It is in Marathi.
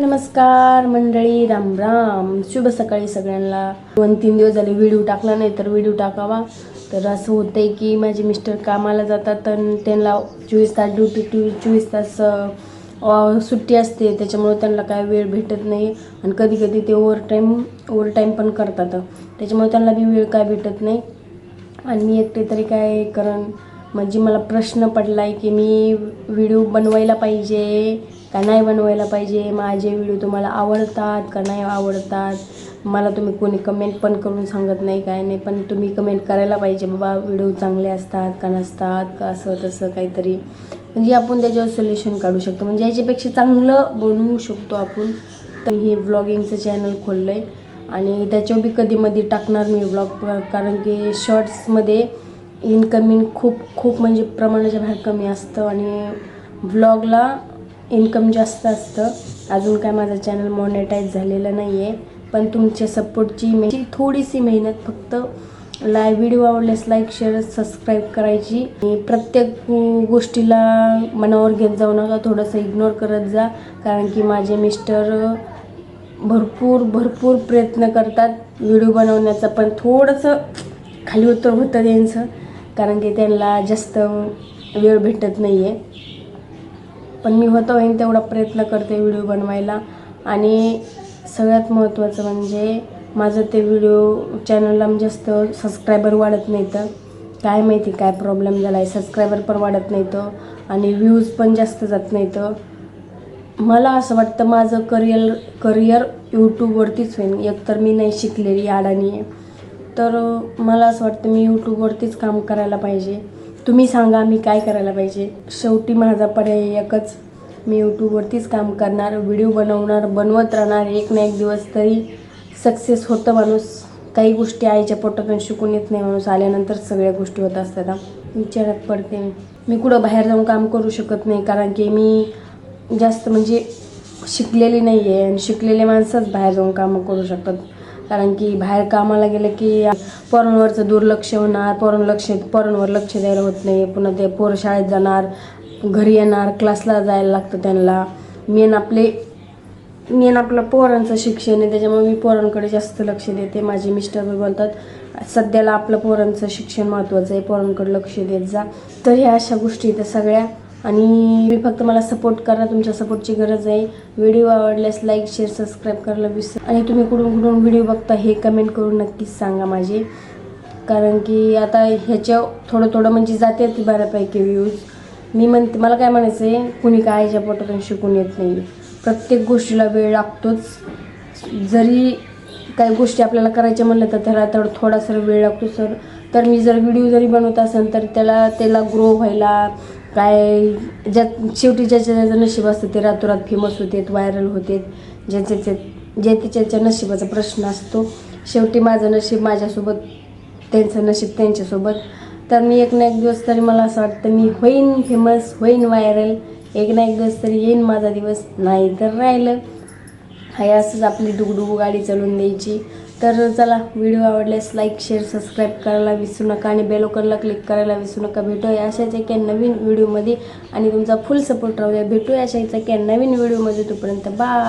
नमस्कार मंडळी राम राम. शुभ सकाळी सगळ्यांना. दोन तीन दिवस झाले व्हिडिओ टाकला नाही तर व्हिडिओ टाकावा. तर असं होतंय की माझे मिस्टर कामाला जातात तर त्यांना चोवीस तास ड्युटी टू चोवीस तास सुट्टी असते. त्याच्यामुळे त्यांना काय वेळ भेटत नाही. आणि कधी कधी ते ओव्हर टाईम ओव्हर टाईम पण करतात. त्याच्यामुळे त्यांना बी वेळ काय भेटत नाही. आणि मी एकटे तरी काय करण म्हणजे मला प्रश्न पडला आहे की मी व्हिडिओ बनवायला पाहिजे का नाही बनवायला पाहिजे? माझे व्हिडिओ तुम्हाला आवडतात का नाही आवडतात? मला तुम्ही कोणी कमेंट पण करून सांगत नाही काय नाही पण तुम्ही कमेंट करायला पाहिजे बाबा व्हिडिओ चांगले असतात का नसतात? का असं तसं काहीतरी? म्हणजे आपण त्याच्यावर सोल्युशन काढू शकतो. म्हणजे याच्यापेक्षा चांगलं बनवू शकतो आपण. तर हे व्लॉगिंगचं चॅनल खोललं आहे आणि त्याच्यावर बी कधीमध्ये टाकणार मी व्लॉग कारण की शॉर्ट्समध्ये इन्कमिंग खूप खूप म्हणजे प्रमाणाच्या बाहेर कमी असतं आणि व्लॉगला इन्कम जास्त असतं. अजून काय माझं चॅनल मॉनेटाईज झालेलं नाही आहे पण तुमच्या सपोर्टची मे थोडीशी मेहनत फक्त लाय व्हिडिओ आवडल्यास लाईक शेअर सबस्क्राईब करायची. आणि प्रत्येक गोष्टीला मनावर घेत जाऊ नका थोडंसं इग्नोर करत जा. कारण की माझे मिस्टर भरपूर भरपूर प्रयत्न करतात व्हिडिओ बनवण्याचा पण थोडंसं खाली उतर होतं त्यांचं. कारण की त्यांना जास्त वेळ भेटत नाही आहे पण मी होतं होईन तेवढा प्रयत्न करते व्हिडिओ बनवायला. आणि सगळ्यात महत्त्वाचं म्हणजे माझं ते व्हिडिओ चॅनलला जास्त सबस्क्रायबर वाढत नाही तर काय माहिती काय प्रॉब्लेम झाला आहे सबस्क्रायबर पण वाढत नाही तर आणि व्ह्यूज पण जास्त जात नाही तर मला असं वाटतं माझं करिअर करिअर यूट्यूबवरतीच होईल एकतर मी नाही शिकलेली अडाणी आहे. तर मला असं वाटतं मी यूट्यूबवरतीच काम करायला पाहिजे. तुम्ही सांगा मी काय करायला पाहिजे. शेवटी माझा पर्याय एकच. मी यूट्यूबवरतीच काम करणार व्हिडिओ बनवणार बनवत राहणार. एक ना एक दिवस तरी सक्सेस होतं माणूस. काही गोष्टी आईच्या पोटातून शिकून येत नाही माणूस. आल्यानंतर सगळ्या गोष्टी होत असतात. विचारात पडते मी. मी कुठं बाहेर जाऊन काम करू शकत नाही. कारण की मी जास्त म्हणजे शिकलेली नाही आहे आणि शिकलेले माणसंच बाहेर जाऊन कामं करू शकतात. कारण की बाहेर कामाला गेलं की पोरांवरचं दुर्लक्ष होणार पोरण लक्ष पोरांवर लक्ष द्यायला होत नाही. पुन्हा ते पोरं शाळेत जाणार घरी येणार क्लासला जायला लागतं त्यांना. मेन आपले मेन आपलं पोरांचं शिक्षण आहे त्याच्यामुळे मी पोरांकडे जास्त लक्ष देते. माझे मिस्टर बी बोलतात सध्याला आपलं पोरांचं शिक्षण महत्त्वाचं आहे पोरांकडे लक्ष देत जा. तर ह्या अशा गोष्टी त्या सगळ्या. आणि मी फक्त मला सपोर्ट करा तुमच्या सपोर्टची गरज आहे. व्हिडिओ आवडल्यास लाईक शेअर सबस्क्राईब करायला विसर आणि तुम्ही कुठून कुठून व्हिडिओ बघता हे कमेंट करून नक्कीच सांगा माझे. कारण की आता ह्याच्या थोडं थोडं म्हणजे जाते ती बऱ्यापैकी व्ह्यूज मी म्हणते मला काय म्हणायचं आहे कुणी काय पोटातून शिकून येत नाही. प्रत्येक गोष्टीला वेळ लागतोच. जरी काही गोष्टी आपल्याला करायच्या म्हणलं तर त्याला तर थोडासा वेळ लागतो सर. तर मी जर व्हिडिओ जरी बनवत असेल तर त्याला त्याला ग्रो व्हायला काय ज्या शेवटी ज्याच्या ज्याचं नशीब असतं ते रातोरात फेमस होते व्हायरल होते ज्याच्या ज्या त्याच्या नशिबाचा प्रश्न असतो शेवटी माझं नशीब माझ्यासोबत त्यांचं नशीब त्यांच्यासोबत. तर मी एक ना एक दिवस तरी मला असं वाटतं मी होईन फेमस होईन व्हायरल एक ना एक दिवस तरी येईन माझा दिवस नाही तर राहिलं. हे असंच आपली डुगडुगू गाडी चालवून द्यायची. तर चला व्हिडिओ आवडल्यास लाईक शेअर सबस्क्राईब करायला विसरू नका आणि बेलोकरला क्लिक करायला विसरू नका. भेटूया अशाच एका नवीन व्हिडिओमध्ये आणि तुमचा फुल सपोर्ट राहू द्या. भेटूया अशाच एका नवीन व्हिडिओमध्ये तोपर्यंत बाय